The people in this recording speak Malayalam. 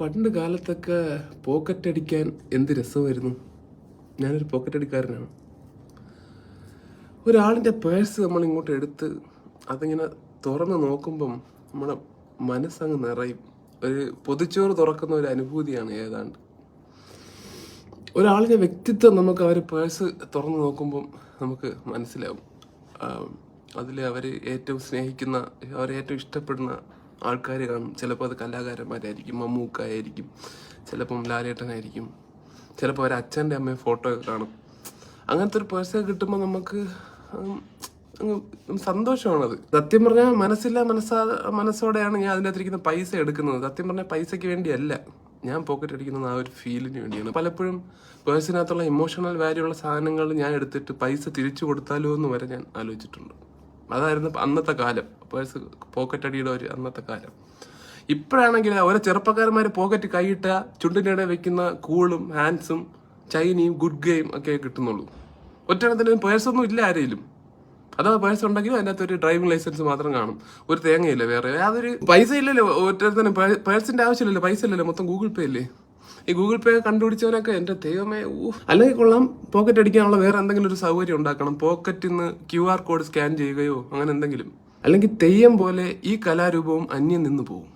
പണ്ട് കാലത്തൊക്കെ പോക്കറ്റ് അടിക്കാൻ എന്ത് രസമായിരുന്നു? ഞാനൊരു പോക്കറ്റ് അടിക്കാരനാണ്. ഒരാളിന്റെ പേഴ്സ് നമ്മൾ ഇങ്ങോട്ട് എടുത്ത് അതിങ്ങനെ തുറന്ന് നോക്കുമ്പം നമ്മുടെ മനസ്സങ്ങ് നിറയും. ഒരു പൊതിച്ചോറ് തുറക്കുന്ന ഒരു അനുഭൂതിയാണ് ഏതാണ്ട്. ഒരാളിന്റെ വ്യക്തിത്വം നമുക്ക് അവർ പേഴ്സ് തുറന്ന് നോക്കുമ്പം നമുക്ക് മനസ്സിലാവും. അതിൽ അവർ ഏറ്റവും സ്നേഹിക്കുന്ന അവർ ഏറ്റവും ഇഷ്ടപ്പെടുന്ന ആൾക്കാർ കാണും. ചിലപ്പോൾ അത് കലാകാരന്മാരായിരിക്കും മമ്മൂക്കായിരിക്കും ചിലപ്പം ലാലേട്ടനായിരിക്കും ചിലപ്പോൾ അവർ അച്ഛന്റെ അമ്മയും ഫോട്ടോ ഒക്കെ കാണും. അങ്ങനത്തെ ഒരു പേഴ്സൺ കിട്ടുമ്പോൾ നമുക്ക് സന്തോഷമാണത്. സത്യം പറഞ്ഞാൽ മനസ്സില്ല മനസ്സാ മനസ്സോടെയാണ് ഞാൻ അതിന്റെ അകത്തിരിക്കുന്ന പൈസ എടുക്കുന്നത്. സത്യം പറഞ്ഞാൽ പൈസയ്ക്ക് വേണ്ടിയല്ല. ഞാൻ പോക്കറ്റ് അടിക്കുന്നത് ആ ഒരു ഫീലിന് വേണ്ടിയാണ്. പലപ്പോഴും പേഴ്സിനകത്തുള്ള ഇമോഷണൽ വാല്യൂ ഉള്ള സാധനങ്ങൾ ഞാൻ എടുത്തിട്ട് പൈസ തിരിച്ചു കൊടുത്താലോ എന്ന് വരെ ഞാൻ ആലോചിച്ചിട്ടുണ്ട്. അതായിരുന്നു അന്നത്തെ കാലം. പേഴ്സ് പോക്കറ്റ് അടിയുടെ ഒരു അന്നത്തെ കാലം. ഇപ്പോഴാണെങ്കിൽ ഓരോ ചെറുപ്പക്കാരന്മാർ പോക്കറ്റ് കൈയിട്ട ചുണ്ടിനിടെ വെക്കുന്ന കൂളും ഹാൻഡ്സും ചൈനയും ഗുഡ് ഗെയിം ഒക്കെ കിട്ടുന്നുള്ളൂ. ഒറ്റണത്തിന് പേഴ്സൊന്നും ഇല്ല ആരെങ്കിലും അഥവാ പേഴ്സ് ഉണ്ടെങ്കിലും അതിനകത്ത് ഒരു ഡ്രൈവിംഗ് ലൈസൻസ് മാത്രം കാണും. ഒരു തേങ്ങയില്ല വേറെ? യാതൊരു പൈസ ഇല്ലല്ലോ ഒറ്റ പേഴ്സിന്റെ ആവശ്യമില്ലല്ലോ പൈസ ഇല്ലല്ലോ മൊത്തം ഗൂഗിൾ പേ അല്ലേ? ഈ ഗൂഗിൾ പേ കണ്ടുപിടിച്ചവനൊക്കെ എന്റെ ദൈവമേ ഊ അല്ലെങ്കിൽ കൊള്ളാം പോക്കറ്റ് അടിക്കാനുള്ള വേറെ എന്തെങ്കിലും ഒരു സൗകര്യം ഉണ്ടാക്കണം. പോക്കറ്റിൽ നിന്ന് ക്യു ആർ കോഡ് സ്കാൻ ചെയ്യുകയോ അങ്ങനെ എന്തെങ്കിലും. അല്ലെങ്കിൽ തെയ്യം പോലെ ഈ കലാരൂപവും അന്യം നിന്ന് പോകും.